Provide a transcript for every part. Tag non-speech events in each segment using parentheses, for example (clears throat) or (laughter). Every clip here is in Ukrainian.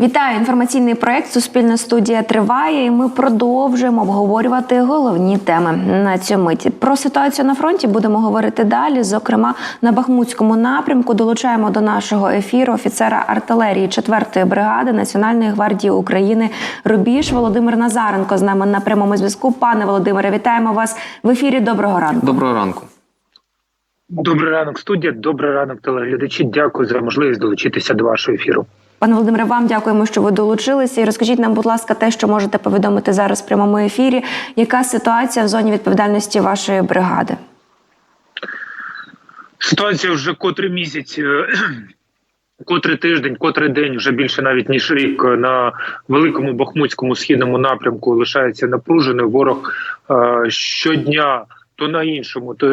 Вітаю! Інформаційний проект Суспільна студія триває, і ми продовжуємо обговорювати головні теми на цю миті. Про ситуацію на фронті будемо говорити далі. Зокрема, на Бахмутському напрямку долучаємо до нашого ефіру офіцера артилерії 4-ї бригади Національної гвардії України Рубіж Володимир Назаренко з нами на прямому зв'язку. Пане Володимире, вітаємо вас в ефірі. Доброго ранку. Доброго ранку. Добрий ранок, студія. Добрий ранок, телеглядачі. Дякую за можливість долучитися до вашого ефіру. Пане Володимире, вам дякуємо, що ви долучилися. І розкажіть нам, будь ласка, те, що можете повідомити зараз в прямому ефірі. Яка ситуація в зоні відповідальності вашої бригади? Ситуація вже котрий місяць, е, (clears throat) котрий тиждень, котрий день, вже більше навіть ніж рік е, на великому бахмутському східному напрямку лишається напруженою. Ворог е, щодня. То на іншому, то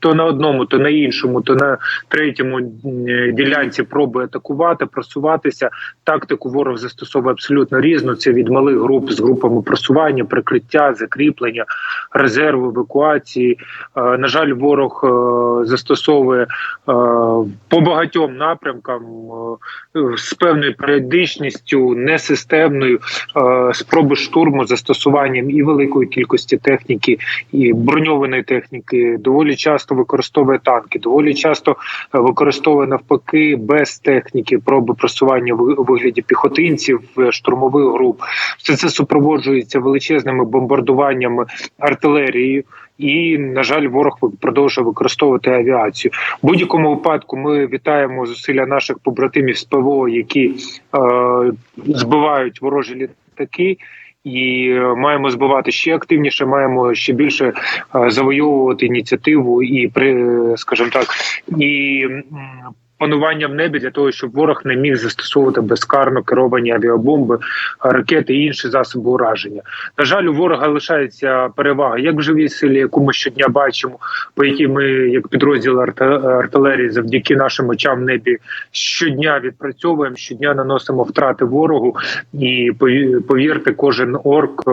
то на одному, то на іншому, то на третьому е, ділянці пробує атакувати, просуватися. Тактику ворог застосовує абсолютно різну. Це від малих груп з групами просування, прикриття, закріплення, резерву, евакуації. Е, На жаль, ворог е, застосовує е, по багатьом напрямкам е, з певною періодичністю, несистемною е, спроби штурму застосуванням і великої кількості техніки, і броньованої техніки. Доволі часто використовує танки, доволі часто е, використовує навпаки без техніки проби просування в вигляді піхотинців, е, штурмових груп. Все це супроводжується величезними бомбардуваннями артилерією. І на жаль, ворог продовжує використовувати авіацію. В будь-якому випадку ми вітаємо зусилля наших побратимів з ПВО, які е, збивають ворожі літаки. І е, маємо збивати ще активніше, маємо ще більше е, завойовувати ініціативу і при, скажімо так, і панування в небі для того, щоб ворог не міг застосовувати безкарно керовані авіабомби, ракети і інші засоби ураження. На жаль, у ворога лишається перевага як в живій силі, яку ми щодня бачимо, по якій ми, як підрозділ арт- артилерії, завдяки нашим очам в небі щодня відпрацьовуємо, щодня наносимо втрати ворогу. І повірте, кожен орк, е,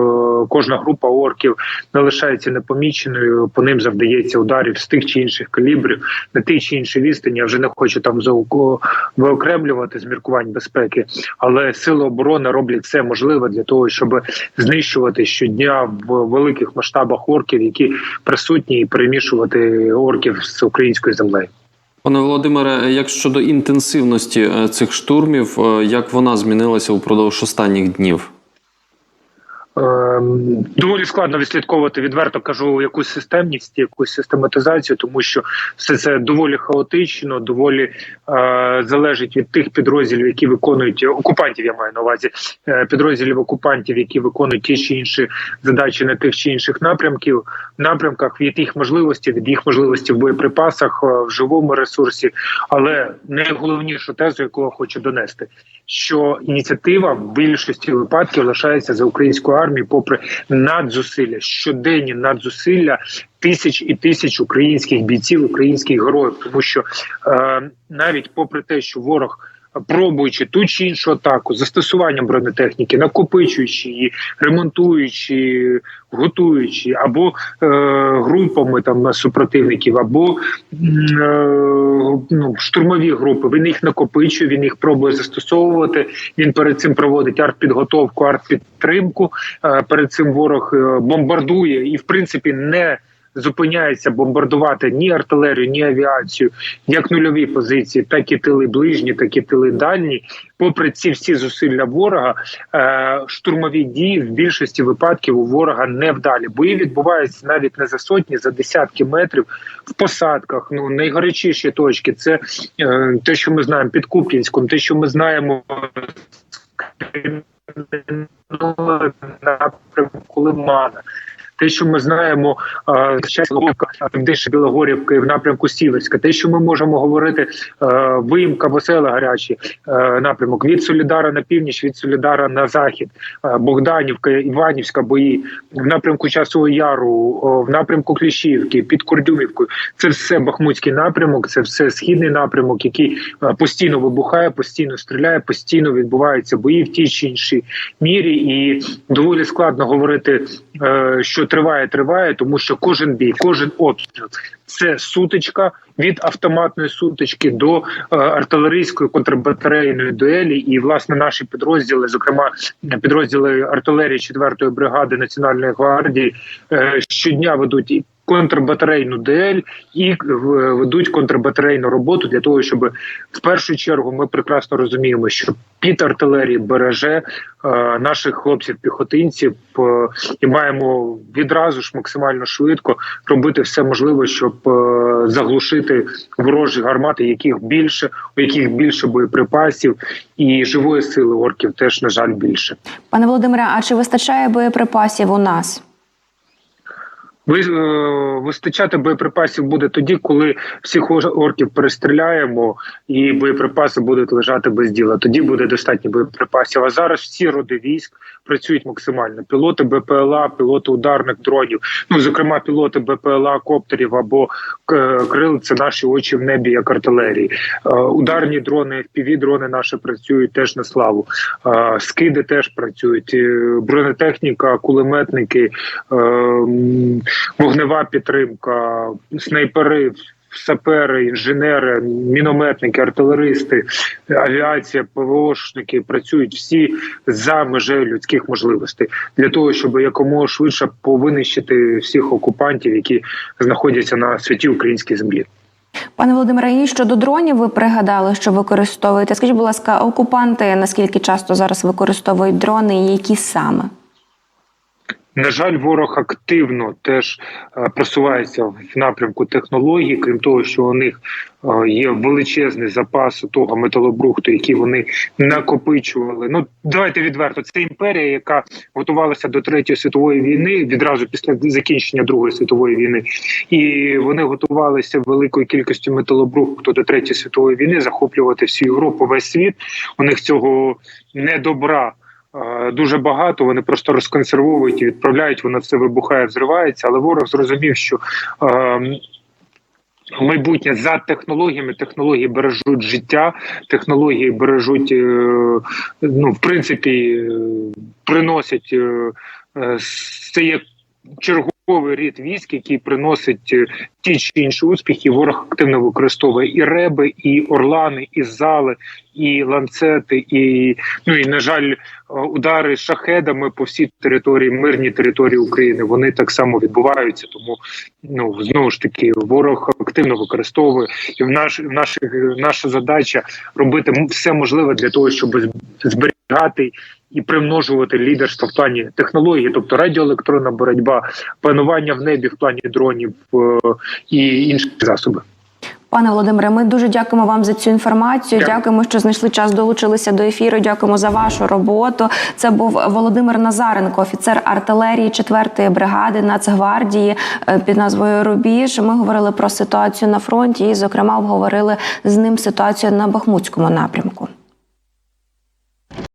кожна група орків не лишається непоміченою. По ним завдається ударів з тих чи інших калібрів на тій чи іншій відстані. Я вже не хочу там зауко- виокремлювати з міркувань безпеки, але сили оборони роблять все можливе для того, щоб знищувати щодня в великих масштабах орків, які присутні, і перемішувати орків з українською землею. Пане Володимире, як щодо інтенсивності е, цих штурмів, е, як вона змінилася упродовж останніх днів? Ем, Доволі складно відслідковувати, відверто кажу, якусь системність, якусь систематизацію, тому що все це доволі хаотично, доволі е, залежить від тих підрозділів, які виконують окупантів. Я маю на увазі е, підрозділів окупантів, які виконують ті чи інші задачі на тих чи інших напрямків, напрямках від їх можливості, від їх можливості в боєприпасах, е, в живому ресурсі. Але найголовнішу тезу, яку я хочу донести, що ініціатива в більшості випадків лишається за українською армією, попри надзусилля, щоденні надзусилля тисяч і тисяч українських бійців, українських героїв, тому що е, навіть попри те, що ворог. Пробуючи ту чи іншу атаку, застосуванням бронетехніки, накопичуючи її, ремонтуючи, готуючи, або е, групами там супротивників, або е, ну, штурмові групи. Він їх накопичує, він їх пробує застосовувати. Він перед цим проводить артпідготовку, артпідтримку. Е, перед цим ворог е, бомбардує і, в принципі, не зупиняється бомбардувати ні артилерію, ні авіацію, як нульові позиції, так і тили ближні, так і тили дальні. Попри ці всі зусилля ворога, е, штурмові дії в більшості випадків у ворога невдалі. Бої відбуваються навіть не за сотні, за десятки метрів в посадках. Ну найгарячіші точки це е, те, що ми знаємо під Куп'янськом, те, що ми знаємо напрямку Лимана. Те, що ми знаємо, дещо Білогорівка і в напрямку Сіверська, те, що ми можемо говорити, виїмка Весела гарячі напрямок від Солідара на північ, від Солідара на захід, Богданівка, Іванівська бої в напрямку Часового Яру, в напрямку Кліщівки, під Кордюмівкою. Це все Бахмутський напрямок, це все східний напрямок, який постійно вибухає, постійно стріляє, постійно відбуваються бої в тій чи іншій мірі, і доволі складно говорити, що триває, триває, тому що кожен бій, кожен обстріл це сутичка від автоматної сутички до е, артилерійської контрбатарейної дуелі. І власне наші підрозділи, зокрема підрозділи артилерії 4-ї бригади Національної гвардії, е, щодня ведуть контрбатарейну дуель і ведуть контрбатарейну роботу для того, щоб в першу чергу ми прекрасно розуміємо, що під артилерії береже е, наших хлопців-піхотинців, е, і маємо відразу ж максимально швидко робити все можливе, щоб е, заглушити ворожі гармати, яких більше, у яких більше боєприпасів, і живої сили орків теж на жаль більше. Пане Володимире, а чи вистачає боєприпасів у нас? Е, вистачати боєприпасів буде тоді, коли всіх орків перестріляємо, і боєприпаси будуть лежати без діла. Тоді буде достатньо боєприпасів. А зараз всі роди військ працюють максимально. Пілоти БПЛА, пілоти ударних дронів, ну зокрема, пілоти БПЛА, коптерів або крил це наші очі в небі, як артилерії. Е, ударні дрони, fpv дрони наші працюють теж на славу. Е, скиди теж працюють. Е, бронетехніка, кулеметники. Вогнева підтримка, снайпери, сапери, інженери, мінометники, артилеристи, авіація, ПВОшники працюють всі за межею людських можливостей для того, щоб якомога швидше повинищити всіх окупантів, які знаходяться на святій українській землі. Пане Володимире, і щодо дронів ви пригадали, що використовуєте. Скажіть, будь ласка, окупанти наскільки часто зараз використовують дрони і які саме? На жаль, ворог активно теж е, просувається в напрямку технологій, крім того, що у них е, є величезний запас того металобрухту, який вони накопичували. Ну давайте відверто. Це імперія, яка готувалася до третьої світової війни відразу після закінчення другої світової війни, і вони готувалися великою кількістю металобрухту до третьої світової війни захоплювати всю Європу, весь світ. У них цього недобра е, дуже багато. Вони просто розконсервовують і відправляють. Воно все вибухає, взривається. Але ворог зрозумів, що е, майбутнє за технологіями. Технології бережуть життя, технології бережуть, е, ну в принципі, е, приносять е, е, це є черговий рід військ, який приносить е, ті чи інші успіхи. Ворог активно використовує і реби, і орлани, і зали, і ланцети, і ну і на жаль, е, удари шахедами по всій території, мирній території України. Вони так само відбуваються. Тому ну знову ж таки ворог активно використовує і в наш в наших наша задача робити все можливе для того, щоб зберігати і примножувати лідерство в плані технології, тобто радіоелектронна боротьба, панування в небі в плані дронів е, і інші засоби. Пане Володимире, ми дуже дякуємо вам за цю інформацію. Дякую. Дякуємо, що знайшли час, долучилися до ефіру. Дякуємо за вашу роботу. Це був Володимир Назаренко, офіцер артилерії 4-ї бригади Нацгвардії е, під назвою Рубіж. Ми говорили про ситуацію на фронті і, зокрема, обговорили з ним ситуацію на Бахмутському напрямку.